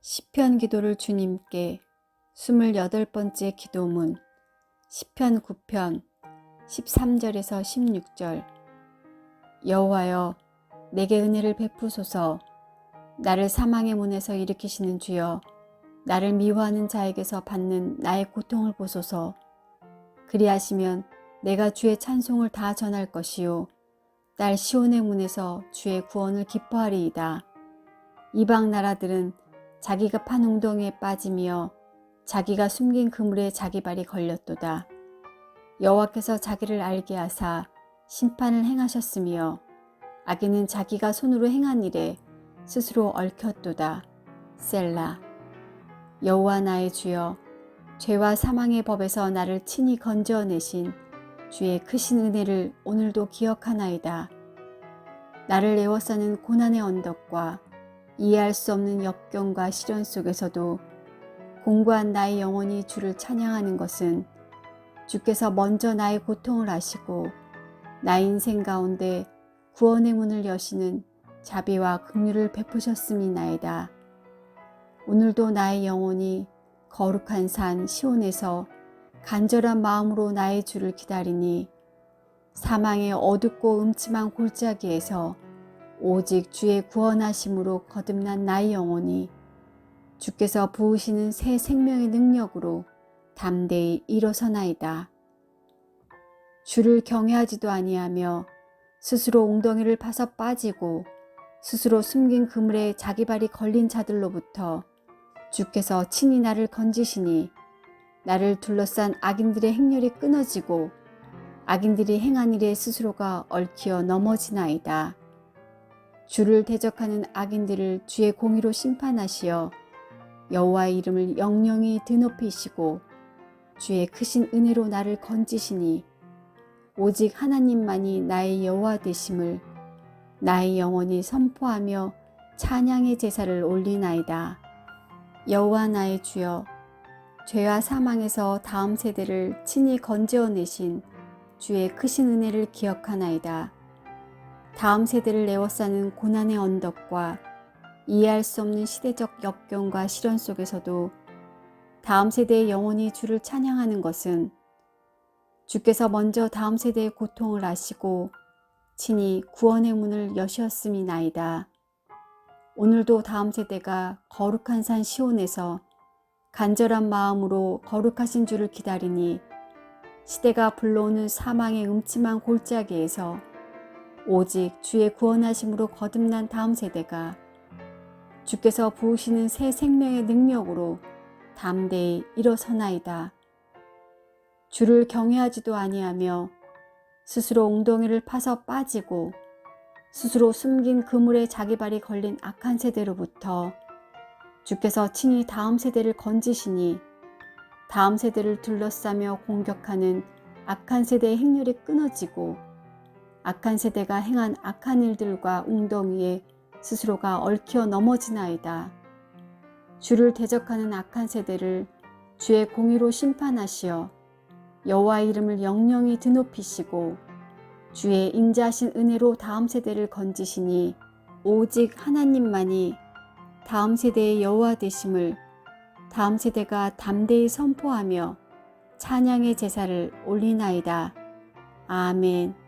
시편 기도를 주님께 28번째 기도문 시편 9편 13절에서 16절. 여호와여 내게 은혜를 베푸소서. 나를 사망의 문에서 일으키시는 주여 나를 미워하는 자에게서 받는 나의 고통을 보소서. 그리하시면 내가 주의 찬송을 다 전할 것이요 딸 시온의 문에서 주의 구원을 기뻐하리이다. 이방 나라들은 자기가 판 웅덩이에 빠지며 자기가 숨긴 그물에 자기 발이 걸렸도다. 여호와께서 자기를 알게 하사 심판을 행하셨으며 악인은 자기가 손으로 행한 일에 스스로 얽혔도다. 셀라 여호와 나의 주여 죄와 사망의 법에서 나를 친히 건져내신 주의 크신 은혜를 오늘도 기억하나이다. 나를 에워싸는 고난의 언덕과 이해할 수 없는 역경과 시련 속에서도 공고한 나의 영혼이 주를 찬양하는 것은 주께서 먼저 나의 고통을 아시고 나의 인생 가운데 구원의 문을 여시는 자비와 긍휼을 베푸셨음이나이다. 오늘도 나의 영혼이 거룩한 산 시온에서 간절한 마음으로 나의 주를 기다리니 사망의 어둡고 음침한 골짜기에서 오직 주의 구원하심으로 거듭난 나의 영혼이 주께서 부으시는 새 생명의 능력으로 담대히 일어서나이다. 주를 경외하지도 아니하며 스스로 웅덩이를 파서 빠지고 스스로 숨긴 그물에 자기 발이 걸린 자들로부터 주께서 친히 나를 건지시니 나를 둘러싼 악인들의 행렬이 끊어지고 악인들이 행한 일에 스스로가 얽혀 넘어지나이다. 주를 대적하는 악인들을 주의 공의로 심판하시어 여호와의 이름을 영영히 드높이시고 주의 크신 은혜로 나를 건지시니 오직 하나님만이 나의 여호와 되심을 나의 영혼이 선포하며 찬양의 제사를 올리나이다. 여호와 나의 주여 죄와 사망에서 다음 세대를 친히 건져내신 주의 크신 은혜를 기억하나이다. 다음 세대를 에워싸는 고난의 언덕과 이해할 수 없는 시대적 역경과 시련 속에서도 다음 세대의 영혼이 주를 찬양하는 것은 주께서 먼저 다음 세대의 고통을 아시고 친히 구원의 문을 여셨음이나이다. 오늘도 다음 세대가 거룩한 산 시온에서 간절한 마음으로 거룩하신 주를 기다리니 시대가 불러오는 사망의 음침한 골짜기에서 오직 주의 구원하심으로 거듭난 다음 세대가 주께서 부으시는 새 생명의 능력으로 담대히 일어서나이다. 주를 경외하지도 아니하며 스스로 웅덩이를 파서 빠지고 스스로 숨긴 그물에 자기 발이 걸린 악한 세대로부터 주께서 친히 다음 세대를 건지시니 다음 세대를 둘러싸며 공격하는 악한 세대의 행렬이 끊어지고 악한 세대가 행한 악한 일들과 웅덩이에 스스로가 얽혀 넘어지나이다. 주를 대적하는 악한 세대를 주의 공의로 심판하시어 여호와의 이름을 영영히 드높이시고 주의 인자하신 은혜로 다음 세대를 건지시니 오직 하나님만이 다음 세대의 여호와 되심을 다음 세대가 담대히 선포하며 찬양의 제사를 올리나이다. 아멘.